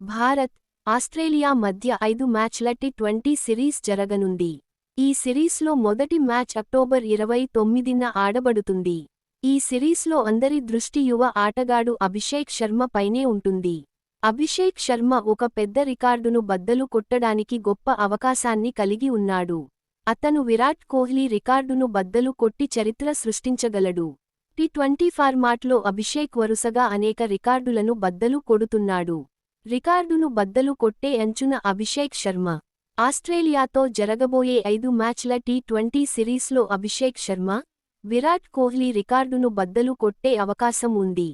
Bharat Australia మధ్య ఐదు మ్యాచ్ల టీ ట్వంటీ సిరీస్ జరగనుంది. ఈ సిరీస్లో మొదటి మ్యాచ్ అక్టోబర్ ఇరవై తొమ్మిదిన ఆడబడుతుంది. ఈ సిరీస్లో అందరి దృష్టి యువ ఆటగాడు అభిషేక్ శర్మ పైనే ఉంటుంది. అభిషేక్ శర్మ ఒక పెద్ద రికార్డును బద్దలు కొట్టడానికి గొప్ప అవకాశాన్ని కలిగి ఉన్నాడు. అతను విరాట్ కోహ్లీ రికార్డును బద్దలు కొట్టి చరిత్ర సృష్టించగలడు. టీ ట్వంటీ ఫార్మాట్లో అభిషేక్ వరుసగా అనేక రికార్డులను బద్దలు కొడుతున్నాడు. రికార్డును బద్దలు కొట్టే అంచున అభిషేక్ శర్మ. ఆస్ట్రేలియాతో జరగబోయే ఐదు మ్యాచ్ల టీ ట్వంటీ సిరీస్లో అభిషేక్ శర్మ విరాట్ కోహ్లీ రికార్డును బద్దలు కొట్టే అవకాశం ఉంది.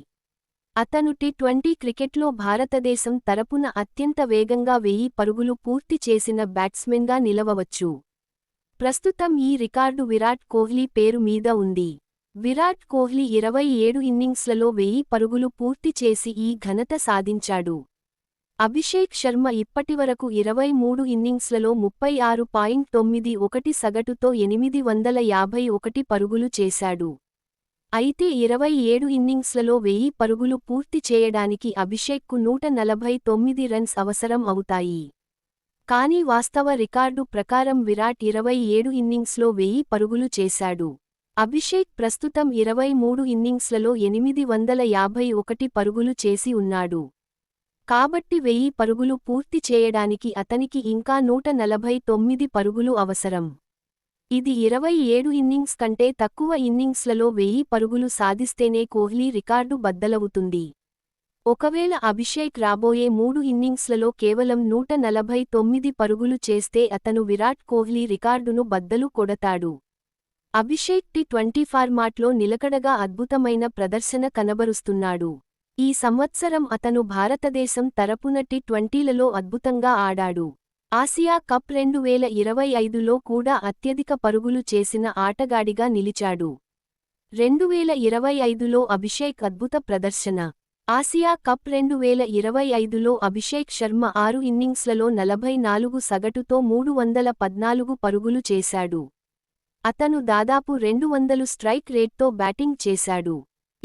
అతను టీ ట్వంటీ క్రికెట్లో భారతదేశం తరపున అత్యంత వేగంగా వెయ్యి పరుగులు పూర్తి చేసిన బ్యాట్స్మెన్గా నిలవవచ్చు. ప్రస్తుతం ఈ రికార్డు విరాట్ కోహ్లీ పేరు మీద ఉంది. విరాట్ కోహ్లీ ఇరవై ఏడు ఇన్నింగ్స్లలో వెయ్యి పరుగులు పూర్తి చేసి ఈ ఘనత సాధించాడు. అభిషేక్ శర్మ ఇప్పటివరకు ఇరవై మూడు ఇన్నింగ్స్లలో ముప్పై ఆరు పాయింట్ తొమ్మిది ఒకటి సగటుతో ఎనిమిది వందల యాభై ఒకటి పరుగులు చేశాడు. అయితే ఇరవై ఏడు ఇన్నింగ్స్లలో వెయ్యి పరుగులు పూర్తి చేయడానికి అభిషేక్కు నూట నలభై తొమ్మిది రన్స్ అవసరం అవుతాయి. కానీ వాస్తవ రికార్డు ప్రకారం విరాట్ ఇరవై ఏడు ఇన్నింగ్స్లో వెయ్యి పరుగులు చేశాడు. అభిషేక్ ప్రస్తుతం ఇరవై మూడు ఇన్నింగ్స్లలో ఎనిమిది వందల యాభై ఒకటి పరుగులు చేసి ఉన్నాడు. కాబట్టి వెయ్యి పరుగులు పూర్తి చేయడానికి అతనికి ఇంకా నూట నలభై తొమ్మిది పరుగులు అవసరం. ఇది ఇరవై ఏడు ఇన్నింగ్స్ కంటే తక్కువ ఇన్నింగ్స్లలో వెయ్యి పరుగులు సాధిస్తేనే కోహ్లీ రికార్డు బద్దలవుతుంది. ఒకవేళ అభిషేక్ రాబోయే మూడు ఇన్నింగ్స్లలో కేవలం నూట నలభై తొమ్మిది పరుగులు చేస్తే అతను విరాట్ కోహ్లీ రికార్డును బద్దలు కొడతాడు. అభిషేక్ టి ట్వంటీ ఫార్మాట్లో నిలకడగా అద్భుతమైన ప్రదర్శన కనబరుస్తున్నాడు. ఈ సంవత్సరం అతను భారతదేశం తరపున టి ట్వంటీలలో అద్భుతంగా ఆడాడు. ఆసియా కప్ రెండు వేల ఇరవై ఐదులో కూడా అత్యధిక పరుగులు చేసిన ఆటగాడిగా నిలిచాడు. రెండు వేల ఇరవై ఐదులో అభిషేక్ అద్భుత ప్రదర్శన. ఆసియా కప్ రెండు వేల ఇరవై ఐదులో అభిషేక్ శర్మ ఆరు ఇన్నింగ్స్లలో నలభై నాలుగు సగటుతో మూడు వందల పద్నాలుగు పరుగులు చేశాడు. అతను దాదాపు రెండు వందలు స్ట్రైక్ రేట్తో బ్యాటింగ్ చేశాడు.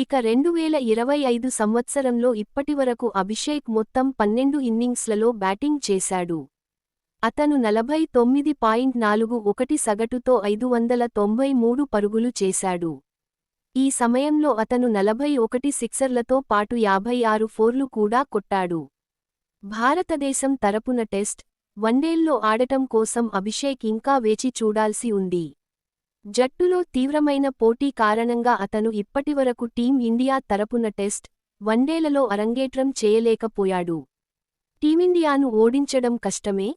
ఇక రెండు వేల ఇరవై ఐదు సంవత్సరంలో ఇప్పటివరకు అభిషేక్ మొత్తం పన్నెండు ఇన్నింగ్స్లలో బ్యాటింగ్ చేశాడు. అతను నలభై తొమ్మిది పాయింట్ నాలుగు ఒకటి సగటుతో ఐదు వందల తొంభై మూడు పరుగులు చేశాడు. ఈ సమయంలో అతను నలభై ఒకటి సిక్సర్లతో పాటు యాభై ఆరు ఫోర్లు కూడా కొట్టాడు. భారతదేశం తరపున టెస్ట్ వన్డేల్లో ఆడటం కోసం అభిషేక్ ఇంకా వేచి చూడాల్సి ఉంది. జట్టులో తీవ్రమైన పోటీ కారణంగా అతను ఇప్పటివరకు టీం ఇండియా తరపున టెస్ట్ వన్డేలలో అరంగేట్రం చేయలేకపోయాడు. టీమిండియాను ఓడించడం కష్టమే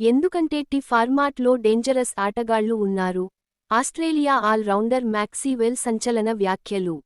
ఎందుకంటే టి ఫార్మాట్లో డేంజరస్ ఆటగాళ్ళు ఉన్నారు. ఆస్ట్రేలియా ఆల్ రౌండర్ మ్యాక్సీవెల్ సంచలన వ్యాఖ్యలు.